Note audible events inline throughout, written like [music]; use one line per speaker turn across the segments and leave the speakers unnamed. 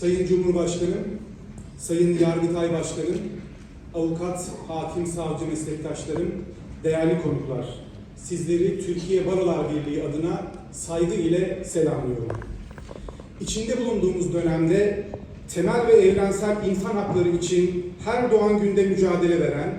Sayın Cumhurbaşkanım, Sayın Yargıtay Başkanım, avukat, hakim, savcı meslektaşlarım, değerli konuklar, sizleri Türkiye Barolar Birliği adına saygı ile selamlıyorum. İçinde bulunduğumuz dönemde temel ve evrensel insan hakları için her doğan günde mücadele veren,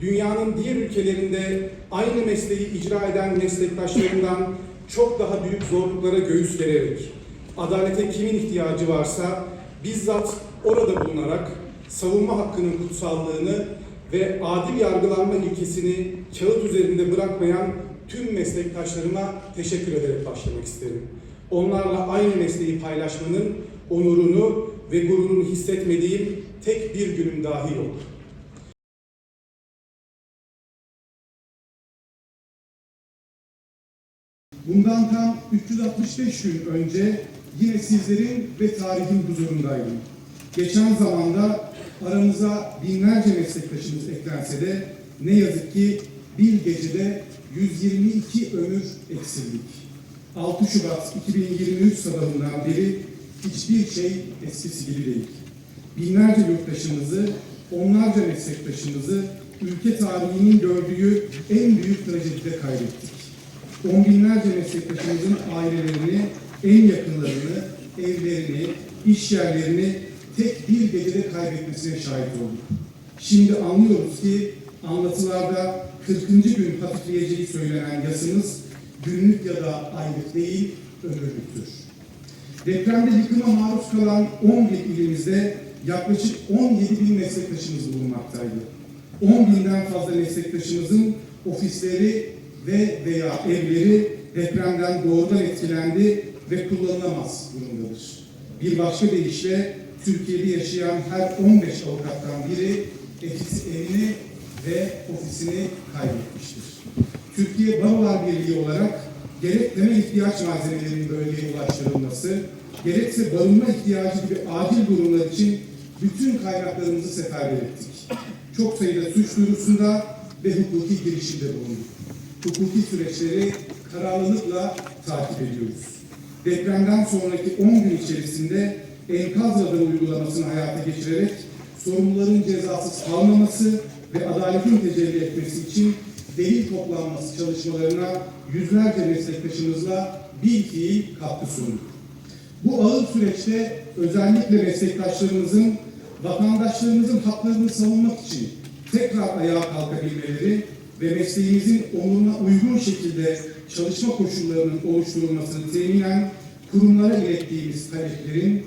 dünyanın diğer ülkelerinde aynı mesleği icra eden meslektaşlarından çok daha büyük zorluklara göğüs gererek, adalete kimin ihtiyacı varsa bizzat orada bulunarak savunma hakkının kutsallığını ve adil yargılanma ilkesini kağıt üzerinde bırakmayan tüm meslektaşlarıma teşekkür ederek başlamak isterim. Onlarla aynı mesleği paylaşmanın onurunu ve gururunu hissetmediğim tek bir günüm dahi yok. Bundan tam 365 gün önce yine sizlerin ve tarihin huzurundaydım. Geçen zamanda aramıza binlerce meslektaşımız eklense de ne yazık ki bir gecede 122 ömür eksildik. 6 Şubat 2023 sabahından beri hiçbir şey eskisi gibi değil. Binlerce yurttaşımızı, onlarca meslektaşımızı ülke tarihinin gördüğü en büyük trajedide kaybettik. On binlerce meslektaşımızın ailelerini, en yakınlarını, evlerini, iş yerlerini tek bir gecede kaybetmesine şahit olduk. Şimdi anlıyoruz ki anlatılarda 40. gün hafifleyeceği söylenen yasımız günlük ya da aylık değil, ömürlüktür. Depremde yıkıma maruz kalan 11 ilimizde yaklaşık 17 bin meslektaşımız bulunmaktaydı. 10 binden fazla meslektaşımızın ofisleri ve veya evleri depremden doğrudan etkilendi ve kullanılamaz durumdadır. Bir başka deyişle Türkiye'de yaşayan her 15 avukattan biri evini ve ofisini kaybetmiştir. Türkiye Barolar Birliği olarak gerek temel ihtiyaç malzemelerinin bölgeye ulaştırılması, gerekse barınma ihtiyacı gibi acil durumlar için bütün kaynaklarımızı seferber ettik. Çok sayıda suç duyurusunda ve hukuki girişimde bulunduk. Hukuki süreçleri kararlılıkla takip ediyoruz. Depremden sonraki 10 gün içerisinde enkaz radarı uygulamasını hayata geçirerek sorumluların cezasız kalmaması ve adaletin tecelli etmesi için delil toplanması çalışmalarına yüzlerce meslektaşımızla bir fiil katkı sunduk. Bu ağır süreçte özellikle meslektaşlarımızın vatandaşlarımızın haklarını savunmak için tekrar ayağa kalkabilmeleri ve mesleğimizin onuruna uygun şekilde çalışma koşullarının oluşturulmasını teminen kurumlara ilettiğimiz taleplerin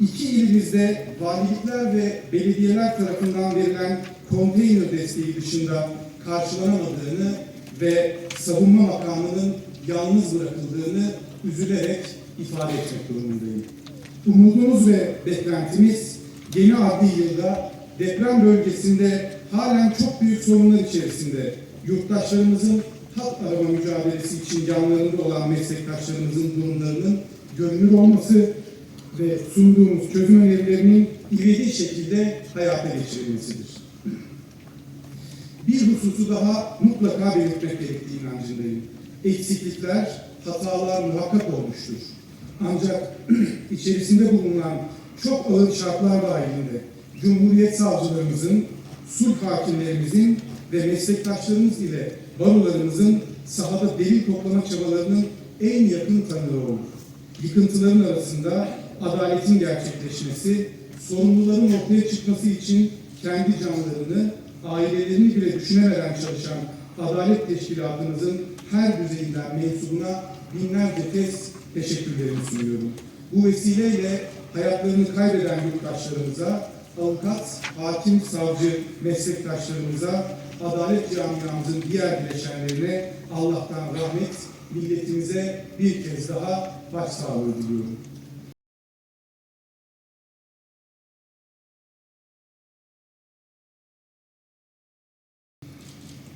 iki ilimizde valilikler ve belediyeler tarafından verilen konteyner desteği dışında karşılanamadığını ve savunma makamının yalnız bırakıldığını üzülerek ifade etmek durumundayım. Umudumuz ve beklentimiz yeni adli yılda deprem bölgesinde halen çok büyük sorunlar içerisinde yurttaşlarımızın hak arama mücadelesi için yanlarında olan meslektaşlarımızın durumlarının görünür olması ve sunduğumuz çözüm önerilerinin ivedi şekilde hayata geçirilmesidir. Bir hususu daha mutlaka belirtmek gerektiği inancındayım. Eksiklikler, hatalar muhakkak olmuştur. Ancak [clears throat] içerisinde bulunan çok ağır şartlar dahilinde Cumhuriyet savcılarımızın, sulh hakimlerimizin ve meslektaşlarımız ile barolarımızın sahada delil toplama çabalarının en yakın tanığı olduk. Yıkıntıların arasında adaletin gerçekleşmesi, sorumluların ortaya çıkması için kendi canlarını, ailelerini bile düşünemeden çalışan Adalet Teşkilatımızın her düzeyinden mensubuna binlerce kez teşekkürlerimi sunuyorum. Bu vesileyle hayatlarını kaybeden yurttaşlarımıza, avukat, hakim, savcı meslektaşlarımıza, adalet camiamızın diğer bileşenlerine Allah'tan rahmet, milletimize bir kez daha başsağlığı diliyorum.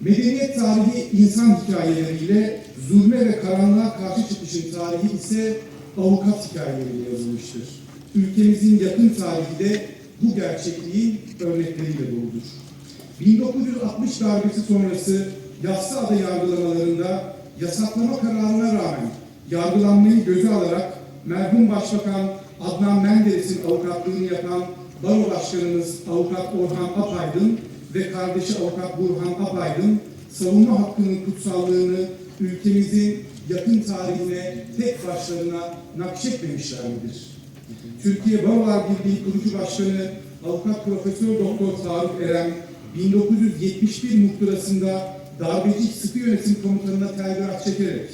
Medeniyet tarihi insan hikayeleriyle, zulme ve karanlığa karşı çıkışın tarihi ise avukat hikayeleriyle yazılmıştır. Ülkemizin yakın tarihi de bu gerçekliğin örnekleriyle doludur. 1960 darbesi sonrası Yassıada yargılamalarında yasaklama kararına rağmen yargılanmayı göze alarak merhum Başbakan Adnan Menderes'in avukatlığını yapan Baro Başkanımız Avukat Orhan Apaydın ve kardeşi Avukat Burhan Apaydın savunma hakkının kutsallığını ülkemizin yakın tarihine tek başlarına nakşetmemişler midir? Türkiye Barolar Birliği kurucu başkanı Avukat Profesör Doktor Faruk Eren 1971 muhtırasında darbeci sıkı yönetim komutanına telgraf çekerek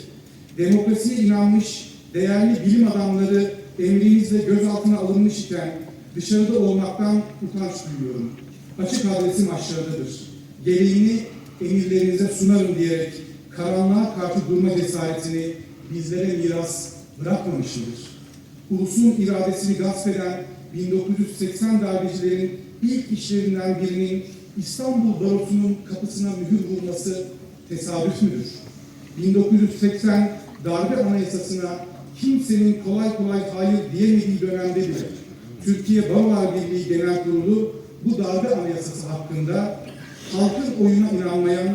demokrasiye inanmış değerli bilim adamları emrinizle gözaltına alınmış iken dışarıda olmaktan utanç duyuyorum. Açık adresim aşağıdadır. Gereğini emirlerinize sunarım diyerek karanlığa karşı durma cesaretini bizlere miras bırakmamıştır ulusun iradesini gasp eden 1980 darbecilerin ilk işlerinden birinin İstanbul Barosu'nun kapısına mühür vurması tesadüf müdür? 1980 darbe anayasasına kimsenin kolay kolay hayır diyemediği dönemde bile Türkiye Barolar Birliği Genel Kurulu bu darbe anayasası hakkında halkın oyuna inanmayan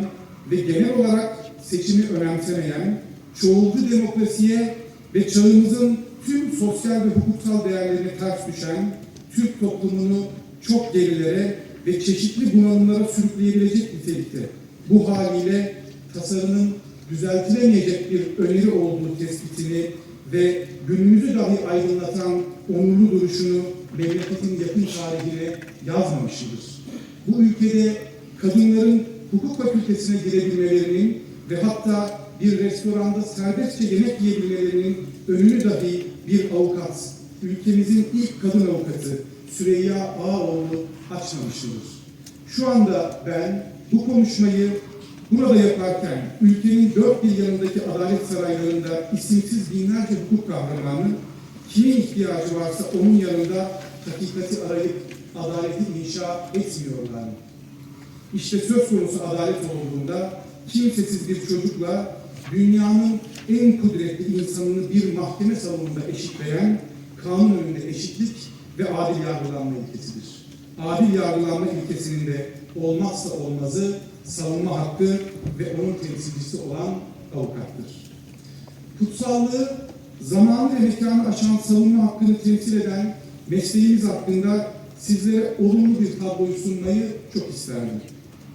ve genel olarak seçimi önemsemeyen, çoğulcu demokrasiye ve çağımızın tüm sosyal ve hukuksal değerlerine ters düşen Türk toplumunu çok gerilere ve çeşitli bunalımlara sürükleyebilecek nitelikte. Bu haliyle tasarının düzeltilemeyecek bir öneri olduğu tespitini ve günümüzü dahi aydınlatan onurlu duruşunu memleketin yakın tarihine yazmamıştır. Bu ülkede kadınların hukuk fakültesine girebilmelerinin ve hatta bir restoranda serbestçe yemek yiyebilmelerinin önünü dahi bir avukat, ülkemizin ilk kadın avukatı Süreyya Ağaoğlu açmamıştır. Şu anda ben bu konuşmayı burada yaparken ülkenin dört bir yanındaki adalet saraylarında isimsiz binlerce hukuk kahramanı kimin ihtiyacı varsa onun yanında hakikati arayıp adaleti inşa etmiyorlar. İşte söz konusu adalet olduğunda kimsesiz bir çocukla dünyanın en kudretli insanını bir mahkeme salonunda eşitleyen kanun önünde eşitlik ve adil yargılanma ilkesidir. Adil yargılanma ilkesinin de olmazsa olmazı savunma hakkı ve onun temsilcisi olan avukattır. Kutsallığı, zamanı ve mekanı aşan savunma hakkını temsil eden mesleğimiz hakkında sizlere olumlu bir tabloyu sunmayı çok isterdim.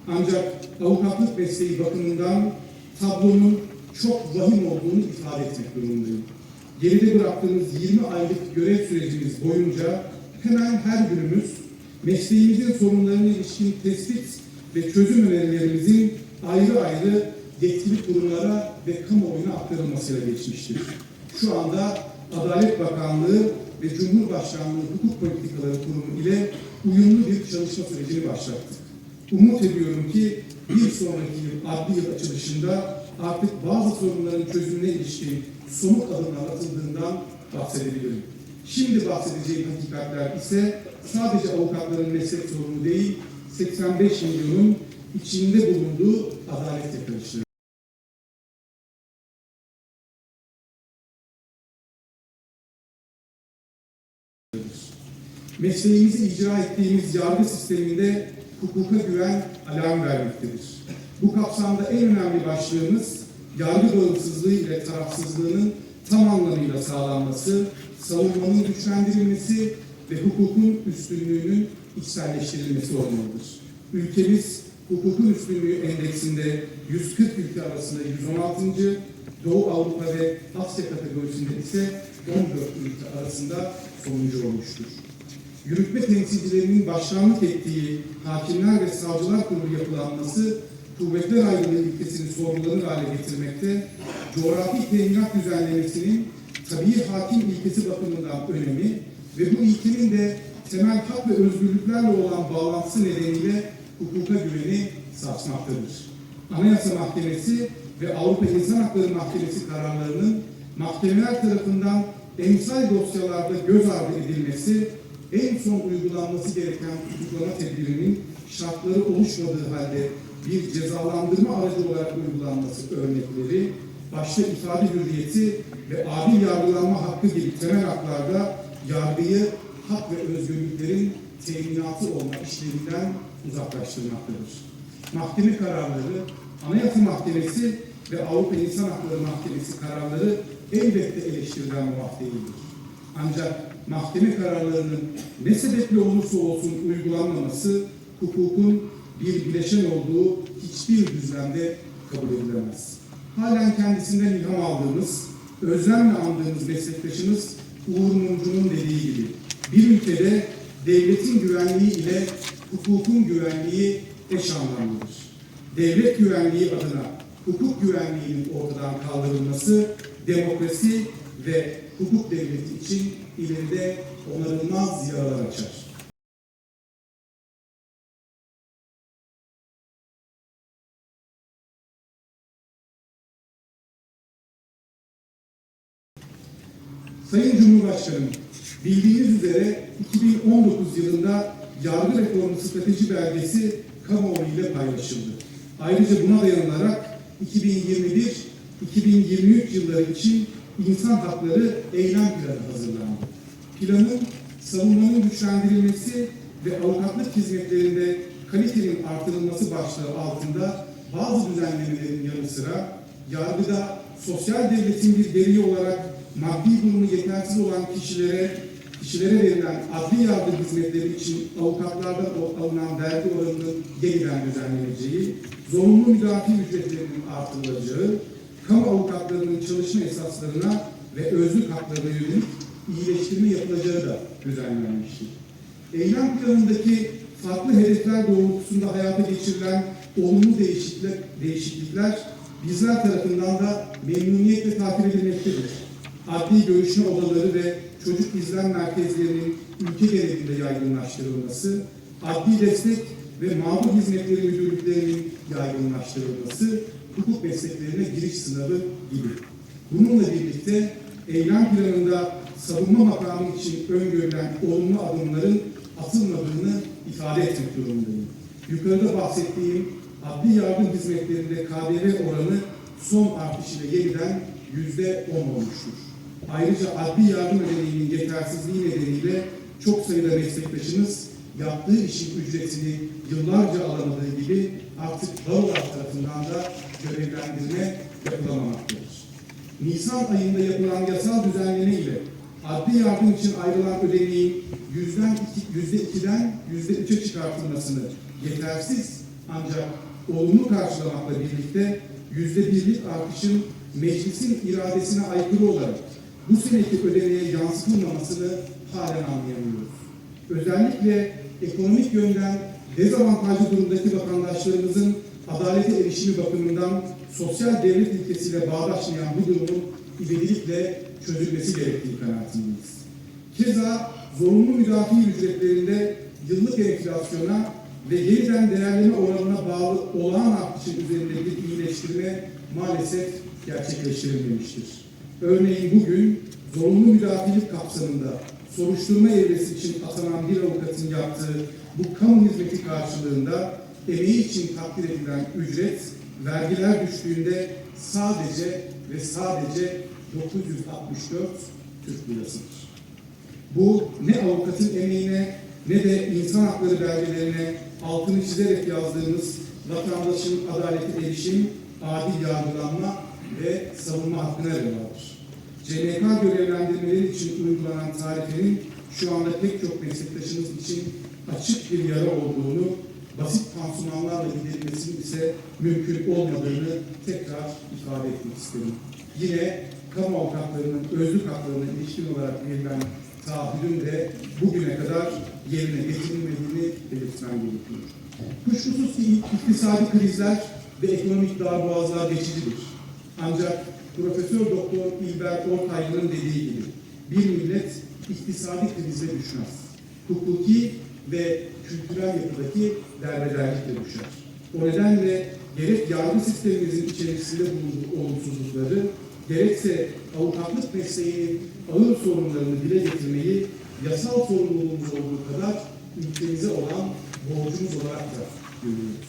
Ancak avukatlık mesleği bakımından tablonun çok vahim olduğunu ifade etmek durumundayım. Geride bıraktığımız 20 aylık görev sürecimiz boyunca hemen her günümüz mesleğimizin sorunlarına ilişkin tespit ve çözüm önerilerimizin ayrı ayrı yetkili kurumlara ve kamuoyuna aktarılmasıyla geçmiştir. Şu anda Adalet Bakanlığı ve Cumhurbaşkanlığı Hukuk Politikaları Kurumu ile uyumlu bir çalışma sürecini başlattık. Umut ediyorum ki bir sonraki yıl adli yıl açılışında artık bazı sorunların çözümüne ilişkin somut adımlar atıldığından bahsedebilirim. Şimdi bahsedeceğim hakikatler ise sadece avukatların meslek sorunu değil, 85 milyonun içinde bulunduğu adalet yakarışları. mesleğimizi icra ettiğimiz yargı sisteminde hukuka güven alarm vermektedir. Bu kapsamda en önemli başlığımız yargı bağımsızlığı ile tarafsızlığının tam anlamıyla sağlanması, savunmanın güçlendirilmesi ve hukukun üstünlüğünün içselleştirilmesi olmalıdır. Ülkemiz hukukun üstünlüğü endeksinde 140 ülke arasında 116. Doğu Avrupa ve Asya kategorisinde ise 14 ülke arasında sonuncu olmuştur yürütme temsilcilerinin başkanlık ettiği Hakimler ve Savcılar Kurulu yapılanması kuvvetler ayrılığı ilkesini sorgulanır hale getirmekte, coğrafi teminat düzenlemesinin tabii hakim ilkesi bakımından önemi ve bu ilkenin de temel hak ve özgürlüklerle olan bağlantısı nedeniyle hukuka güveni sarsmaktadır. Anayasa Mahkemesi ve Avrupa İnsan Hakları Mahkemesi kararlarının mahkemeler tarafından emsal dosyalarda göz ardı edilmesi en son uygulanması gereken tutuklama tedbirinin şartları oluşmadığı halde bir cezalandırma aracı olarak uygulanması örnekleri, başta ifade hürriyeti ve adil yargılanma hakkı gibi temel haklarda yargıyı hak ve özgürlüklerin teminatı olma işleminden uzaklaştırmaktadır. Mahkeme kararları, Anayasa Mahkemesi ve Avrupa İnsan Hakları Mahkemesi kararları elbette eleştiriden muaf değildir. Ancak mahkeme kararlarının ne sebeple olursa olsun uygulanmaması hukukun bir bileşen olduğu hiçbir düzlemde kabul edilemez. Halen kendisinden ilham aldığımız, özlemle andığımız meslektaşımız Uğur Mumcu'nun dediği gibi bir ülkede devletin güvenliği ile hukukun güvenliği eş anlamlıdır. Devlet güvenliği adına hukuk güvenliğinin ortadan kaldırılması demokrasi ve hukuk devleti için ileride onarılmaz yaralar açar. Sayın Cumhurbaşkanım, bildiğiniz üzere 2019 yılında yargı reformu strateji belgesi kamuoyu ile paylaşıldı. Ayrıca buna dayanılarak 2021-2023 yılları için insan hakları eylem planı hazırlandı. Planın savunmanın güçlendirilmesi ve avukatlık hizmetlerinde kalitenin artırılması başlığı altında bazı düzenlemelerin yanı sıra yargıda sosyal devletin bir gereği olarak maddi durumu yetersiz olan kişilere kişilere verilen adli yardım hizmetleri için avukatlardan alınan vergi oranının yeniden düzenleneceği, zorunlu müdafi ücretlerinin artırılacağı, kamu avukatlarının çalışma esaslarına ve özlük haklarına yönelik iyileştirme yapılacağı da düzenlenmiştir. Eylem planındaki farklı hedefler doğrultusunda hayata geçirilen olumlu değişiklikler, değişiklikler bizler tarafından da memnuniyetle takip edilmektedir. Adli görüşme odaları ve çocuk izlem merkezlerinin ülke genelinde yaygınlaştırılması, adli destek ve mağdur hizmetleri müdürlüklerinin yaygınlaştırılması, hukuk mesleklerine giriş sınavı gibi. Bununla birlikte eylem planında savunma makamı için öngörülen olumlu adımların atılmadığını ifade etmek durumundayım. Yukarıda bahsettiğim adli yardım hizmetlerinde KDV oranı son artış ile yeniden yüzde on olmuştur. Ayrıca adli yardım ödeneğinin yetersizliği nedeniyle çok sayıda meslektaşımız yaptığı işin ücretini yıllarca alamadığı gibi artık barolar tarafından da görevlendirme yapılamamaktadır. Nisan ayında yapılan yasal düzenleme ile adli yardım için ayrılan ödeneğin yüzden iki, yüzde ikiden yüzde üçe çıkartılmasını yetersiz ancak olumlu karşılamakla birlikte yüzde birlik artışın meclisin iradesine aykırı olarak bu seneki ödeneğe yansıtılmamasını halen anlayamıyoruz. Özellikle ekonomik yönden dezavantajlı durumdaki vatandaşlarımızın adalete erişimi bakımından sosyal devlet ilkesiyle bağdaşmayan bu durumun ivedilikle çözülmesi gerektiği kanaatindeyiz. Keza zorunlu müdafi ücretlerinde yıllık enflasyona ve yeniden değerleme oranına bağlı olağan artışın üzerinde bir iyileştirme maalesef gerçekleştirilmemiştir. Örneğin bugün zorunlu müdafilik kapsamında soruşturma evresi için atanan bir avukatın yaptığı bu kamu hizmeti karşılığında emeği için takdir edilen ücret vergiler düştüğünde sadece ve sadece 964 Türk lirasıdır. Bu ne avukatın emeğine ne de insan hakları belgelerine altını çizerek yazdığımız vatandaşın adalete erişim, adil yargılanma ve savunma hakkına rağbadır. CMK görevlendirmeleri için uygulanan tarifenin şu anda pek çok meslektaşımız için açık bir yara olduğunu, basit pansumanlarla giderilmesinin ise mümkün olmadığını tekrar ifade etmek isterim. Yine kamu avukatlarının özlük haklarına ilişkin olarak verilen taahhüdün de bugüne kadar yerine getirilmediğini belirtmem gerekiyor. Kuşkusuz iktisadi krizler ve ekonomik darboğazlar geçicidir. Ancak Profesör Doktor İlber Ortaylı'nın dediği gibi bir millet iktisadi krize düşmez. Hukuki ve kültürel yapıdaki derbederlikle düşer. O nedenle gerek yargı sistemimizin içerisinde bulunduğu olumsuzlukları, gerekse avukatlık mesleğinin ağır sorunlarını dile getirmeyi yasal sorumluluğumuz olduğu kadar ülkemize olan borcumuz olarak da görüyoruz.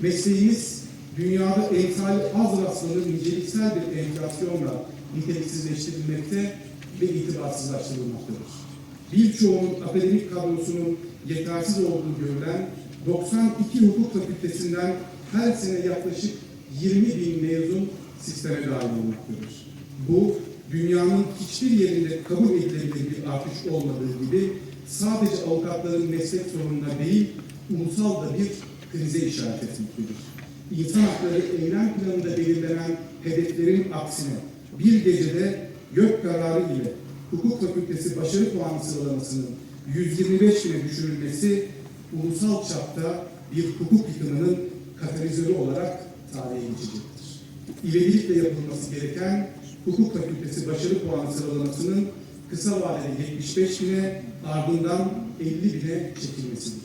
Mesleğimiz dünyada emsali az rastlanır niceliksel bir enflasyonla niteliksizleştirilmekte ve itibarsızlaştırılmaktadır. Birçoğunun akademik kadrosunun yetersiz olduğu görülen 92 hukuk fakültesinden her sene yaklaşık 20 bin mezun sisteme dahil olmaktadır. Bu dünyanın hiçbir yerinde kabul edilebilir artış olmadığı gibi sadece avukatların meslek sorununa değil, ulusal da bir krize işaret etmektedir. İnsan hakları eylem planında belirlenen hedeflerin aksine bir gecede gök kararı ile hukuk fakültesi başarı puanı sıralamasının 125 bine düşürülmesi ulusal çapta bir hukuk yıkımının katalizörü olarak tarihe geçecektir. İvedilikle yapılması gereken hukuk fakültesi başarı puanı sıralamasının kısa vadede 75 bine ardından 50 bine çekilmesidir.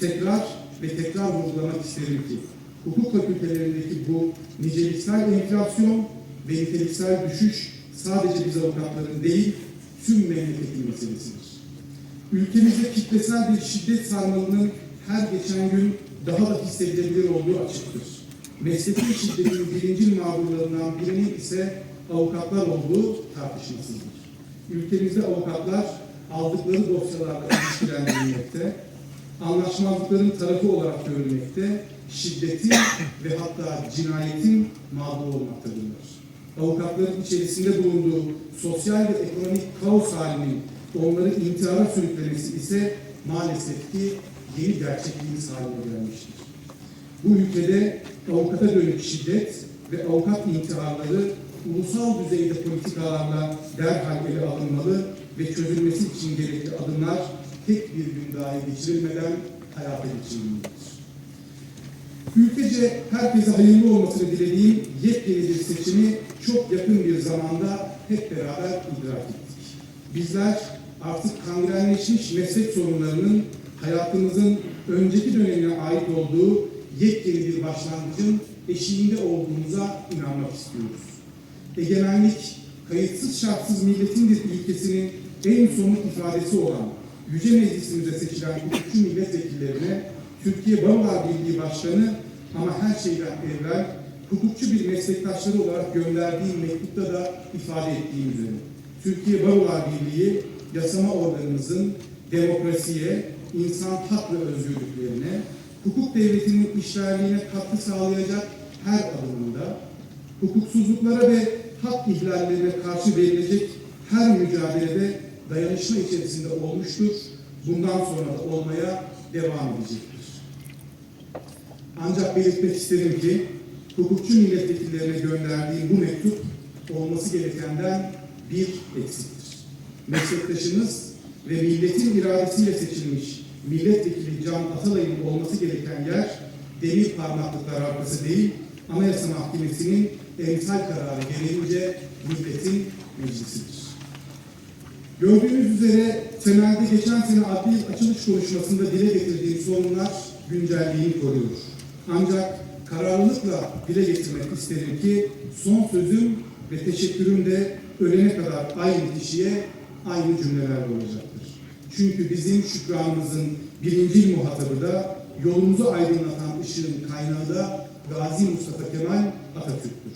Tekrar ve tekrar vurgulamak isterim ki hukuk fakültelerindeki bu niceliksel enflasyon ve niteliksel düşüş sadece biz avukatların değil tüm memleketin meselesidir. Ülkemizde kitlesel bir şiddet sarmalının her geçen gün daha da hissedilebilir olduğu açıktır. Mesleki şiddetin birinci mağdurlarından birinin ise avukatlar olduğu tartışmasızdır. Ülkemizde avukatlar aldıkları dosyalarla ilişkilendirilmekte, anlaşmazlıkların tarafı olarak görülmekte, şiddetin ve hatta cinayetin mağduru olmaktadırlar. Avukatların içerisinde bulunduğu sosyal ve ekonomik kaos halinin onları intihara sürüklemesi ise maalesef ki yeni gerçekliğimiz haline gelmiştir. Bu ülkede avukata dönük şiddet ve avukat intiharları ulusal düzeyde politikalarla derhal ele alınmalı ve çözülmesi için gerekli adımlar tek bir gün dahi geçirilmeden hayata geçirilmelidir. Ülkece herkese hayırlı olmasını dilediğim yepyeni bir seçimi çok yakın bir zamanda hep beraber idrak ettik. Bizler artık kangrenleşmiş meslek sorunlarının hayatımızın önceki dönemine ait olduğu yepyeni bir başlangıcın eşiğinde olduğumuza inanmak istiyoruz. Egemenlik, kayıtsız şartsız milletindir ilkesinin en somut ifadesi olan Yüce Meclisimize seçilen hukukçu milletvekillerine Türkiye Barolar Birliği Başkanı ama her şeyden evvel hukukçu bir meslektaşları olarak gönderdiğim mektupta da ifade ettiğim üzere Türkiye Barolar Birliği yasama organımızın demokrasiye, insan hak ve özgürlüklerine, hukuk devletinin işlerliğine katkı sağlayacak her adımında, hukuksuzluklara ve hak ihlallerine karşı verilecek her mücadelede dayanışma içerisinde olmuştur. Bundan sonra da olmaya devam edecektir. Ancak belirtmek isterim ki hukukçu milletvekillerine gönderdiğim bu mektup olması gerekenden bir eksiktir. Meslektaşımız ve milletin iradesiyle seçilmiş milletvekili Can Atalay'ın olması gereken yer demir parmaklıklar arkası değil, Anayasa Mahkemesi'nin emsal kararı gereğince milletin meclisidir. Gördüğünüz üzere temelde geçen sene adli açılış konuşmasında dile getirdiğim sorunlar güncelliğini koruyor. Ancak kararlılıkla dile getirmek isterim ki son sözüm ve teşekkürüm de ölene kadar aynı kişiye aynı cümleler olacaktır. Çünkü bizim şükranımızın birinci muhatabı da yolumuzu aydınlatan ışığın kaynağı da Gazi Mustafa Kemal Atatürk'tür.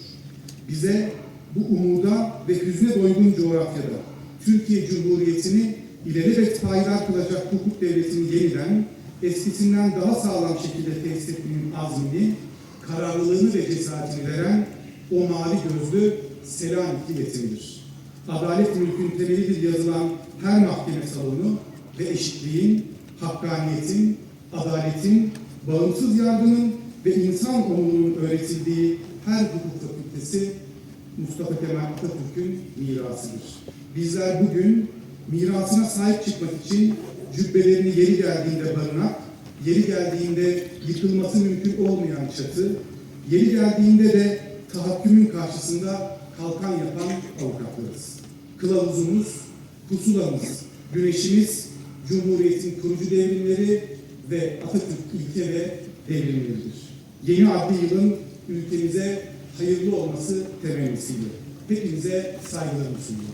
Bize bu umuda ve hüzne doygun coğrafyada Türkiye Cumhuriyeti'ni ilelebet payidar kılacak hukuk devletini yeniden eskisinden daha sağlam şekilde tesis etmenin azmini, kararlılığını ve cesaretini veren o mavi gözlü Selanikli yetimidir. Adalet mülkün temelidir yazılan her mahkeme salonu ve eşitliğin, hakkaniyetin, adaletin, bağımsız yargının ve insan onurunun öğretildiği her hukuk fakültesi Mustafa Kemal Atatürk'ün mirasıdır. Bizler bugün mirasına sahip çıkmak için cübbelerini yeri geldiğinde barınak, yeri geldiğinde yıkılması mümkün olmayan çatı, yeri geldiğinde de tahakkümün karşısında kalkan yapan avukatlarız. Kılavuzumuz, pusulamız, güneşimiz, Cumhuriyet'in kurucu devrimleri ve Atatürk ilke ve devrimleridir. Yeni adli yılın ülkemize hayırlı olması temennisiyle. Hepinize saygılarımı sunuyorum.